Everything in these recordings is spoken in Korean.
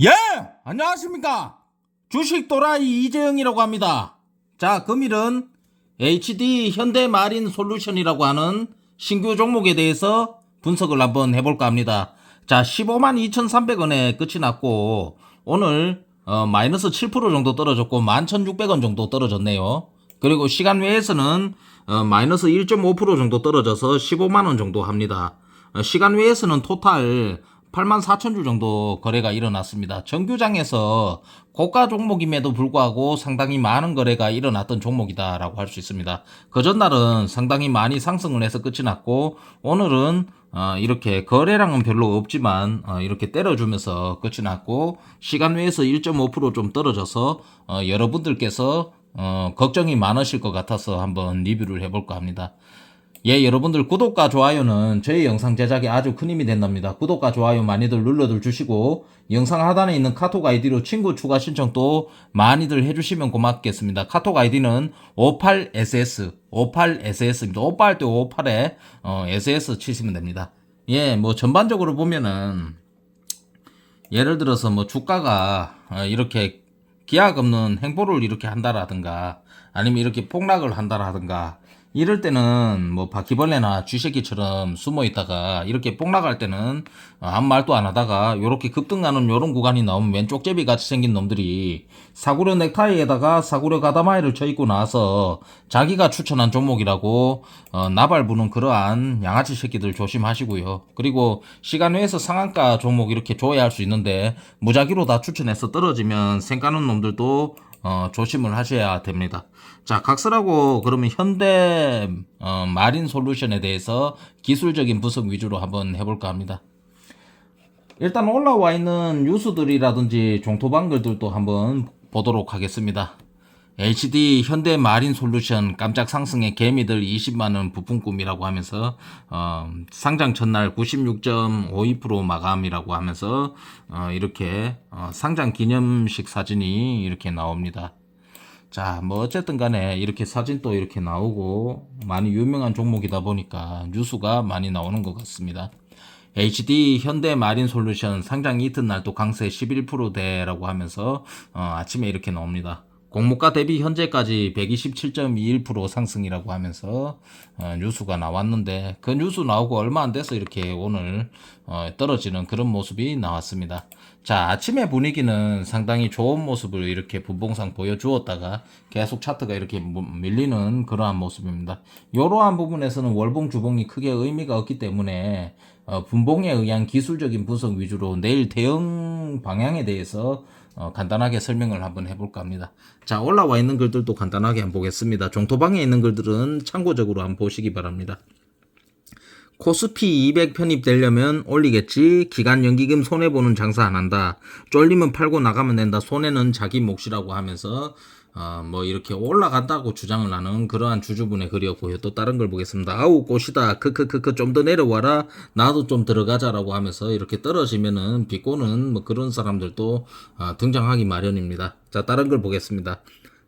예! 안녕하십니까? 주식 도라이 이재영이라고 합니다. 자, 금일은 HD 현대 마린 솔루션이라고 하는 신규 종목에 대해서 분석을 한번 해볼까 합니다. 자, 15만 2,300원에 끝이 났고, 오늘, 어, 마이너스 7% 정도 떨어졌고, 11,600원 정도 떨어졌네요. 그리고 시간 외에서는, 어, 마이너스 1.5% 정도 떨어져서 15만원 정도 합니다. 어, 시간 외에서는 토탈 8만 4천 주 정도 거래가 일어났습니다. 정규장에서 고가 종목임에도 불구하고 상당히 많은 거래가 일어났던 종목이다라고 할 수 있습니다. 그 전날은 상당히 많이 상승을 해서 끝이 났고 오늘은 어, 이렇게 거래량은 별로 없지만 어, 이렇게 때려주면서 끝이 났고 시간 외에서 1.5%좀 떨어져서 어, 여러분들께서 어, 걱정이 많으실 것 같아서 한번 리뷰를 해볼까 합니다. 예, 여러분들 구독과 좋아요는 저희 영상 제작에 아주 큰 힘이 된답니다. 구독과 좋아요 많이들 눌러들 주시고 영상 하단에 있는 카톡 아이디로 친구 추가 신청도 많이들 해주시면 고맙겠습니다. 카톡 아이디는 58ss 58ss입니다. 58할때 58에 어, ss 치시면 됩니다. 예, 뭐 전반적으로 보면은 예를 들어서 뭐 주가가 어, 이렇게 기약 없는 행보를 이렇게 한다라든가 아니면 이렇게 폭락을 한다라든가 이럴 때는 뭐 바퀴벌레나 쥐새끼처럼 숨어 있다가 이렇게 폭락할 때는 어, 아무 말도 안 하다가 이렇게 급등하는 요런 구간이 나오면 왼쪽 제비 같이 생긴 놈들이 사구려 넥타이에다가 사구려 가다마이를 쳐 입고 나서 자기가 추천한 종목이라고 어, 나발 부는 그러한 양아치 새끼들 조심하시고요. 그리고 시간 외에서 상한가 종목 이렇게 조회할 수 있는데 무작위로 다 추천해서 떨어지면 생가는 놈들도 어, 조심을 하셔야 됩니다. 자, 각설하고 그러면 현대 어, 마린 솔루션에 대해서 기술적인 분석 위주로 한번 해볼까 합니다. 일단 올라와 있는 뉴스들이라든지 종토방 글들도 한번 보도록 하겠습니다. HD 현대 마린 솔루션 깜짝 상승의 개미들 20만원 부품 꿈이라고 하면서 어, 상장 첫날 96.52% 마감이라고 하면서 어, 이렇게 어, 상장 기념식 사진이 이렇게 나옵니다. 자, 뭐 어쨌든 간에 이렇게 사진도 이렇게 나오고 많이 유명한 종목이다 보니까 뉴스가 많이 나오는 것 같습니다. HD 현대 마린 솔루션 상장 이튿날 또 강세 11%대라고 하면서 어, 아침에 이렇게 나옵니다. 공모가 대비 현재까지 127.21% 상승이라고 하면서 어, 뉴스가 나왔는데 그 뉴스 나오고 얼마 안 돼서 이렇게 오늘 어, 떨어지는 그런 모습이 나왔습니다. 자 아침의 분위기는 상당히 좋은 모습을 이렇게 분봉상 보여주었다가 계속 차트가 이렇게 무- 밀리는 그러한 모습입니다. 이러한 부분에서는 월봉 주봉이 크게 의미가 없기 때문에 어, 분봉에 의한 기술적인 분석 위주로 내일 대응 방향에 대해서 어, 간단하게 설명을 한번 해볼까 합니다. 자, 올라와 있는 글들도 간단하게 한번 보겠습니다. 종토방에 있는 글들은 참고적으로 한번 보시기 바랍니다. 코스피 200 편입되려면 올리겠지. 기간 연기금 손해보는 장사 안 한다. 쫄리면 팔고 나가면 된다. 손해는 자기 몫이라고 하면서 어, 뭐 이렇게 올라간다고 주장을 하는 그러한 주주분의 글이었고요. 또 다른 걸 보겠습니다. 아우 꽃이다. 크크크크 좀 더 내려와라. 나도 좀 들어가자라고 하면서 이렇게 떨어지면은 비꼬는 뭐 그런 사람들도 어, 등장하기 마련입니다. 자 다른 걸 보겠습니다.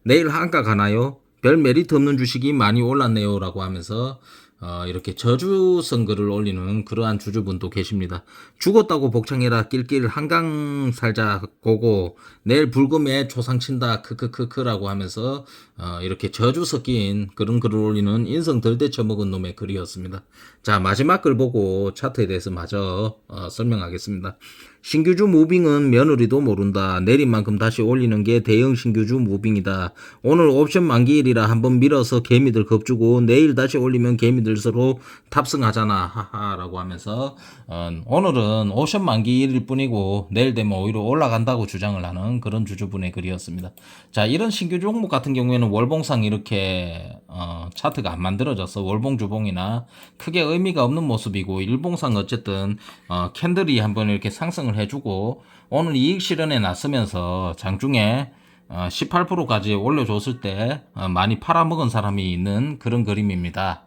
내일 한가 가나요? 별 메리트 없는 주식이 많이 올랐네요라고 하면서 어, 이렇게 저주 선거를 올리는 그러한 주주분도 계십니다. 죽었다고 복창해라 낄낄 한강 살자 고고 내일 불금에 초상 친다 크크크크라고 하면서 어, 이렇게 저주 섞인 그런 글을 올리는 인성 덜 데쳐먹은 놈의 글이었습니다. 자 마지막 글 보고 차트에 대해서 마저 어, 설명하겠습니다. 신규주 무빙은 며느리도 모른다. 내린 만큼 다시 올리는 게 대형 신규주 무빙이다. 오늘 옵션 만기일이라 한번 밀어서 개미들 겁주고 내일 다시 올리면 개미들 서로 탑승하잖아. 하하라고 하면서 어, 오늘은 옵션 만기일일 뿐이고 내일 되면 오히려 올라간다고 주장을 하는 그런 주주분의 글이었습니다. 자 이런 신규 종목 같은 경우에는 월봉상 이렇게 어, 차트가 안 만들어져서 월봉 주봉이나 크게 의미가 없는 모습이고 일봉상 어쨌든 어, 캔들이 한번 이렇게 상승을 해주고 오늘 이익 실현에 나서면서 장중에 어, 18%까지 올려줬을 때 어, 많이 팔아먹은 사람이 있는 그런 그림입니다.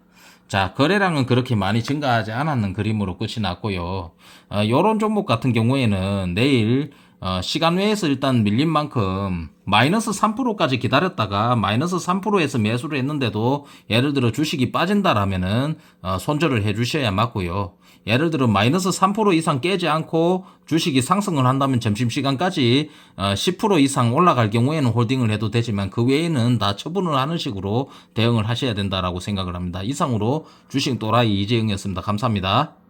자, 거래량은 그렇게 많이 증가하지 않았는 그림으로 끝이 났고요. 어, 요런 종목 같은 경우에는 내일 어, 시간 외에서 일단 밀린 만큼 마이너스 3%까지 기다렸다가 마이너스 3%에서 매수를 했는데도 예를 들어 주식이 빠진다라면은 어, 손절을 해 주셔야 맞고요. 예를 들어 마이너스 3% 이상 깨지 않고 주식이 상승을 한다면 점심시간까지 어, 10% 이상 올라갈 경우에는 홀딩을 해도 되지만 그 외에는 다 처분을 하는 식으로 대응을 하셔야 된다라고 생각을 합니다. 이상으로 주식 또라이 이재영이었습니다. 감사합니다.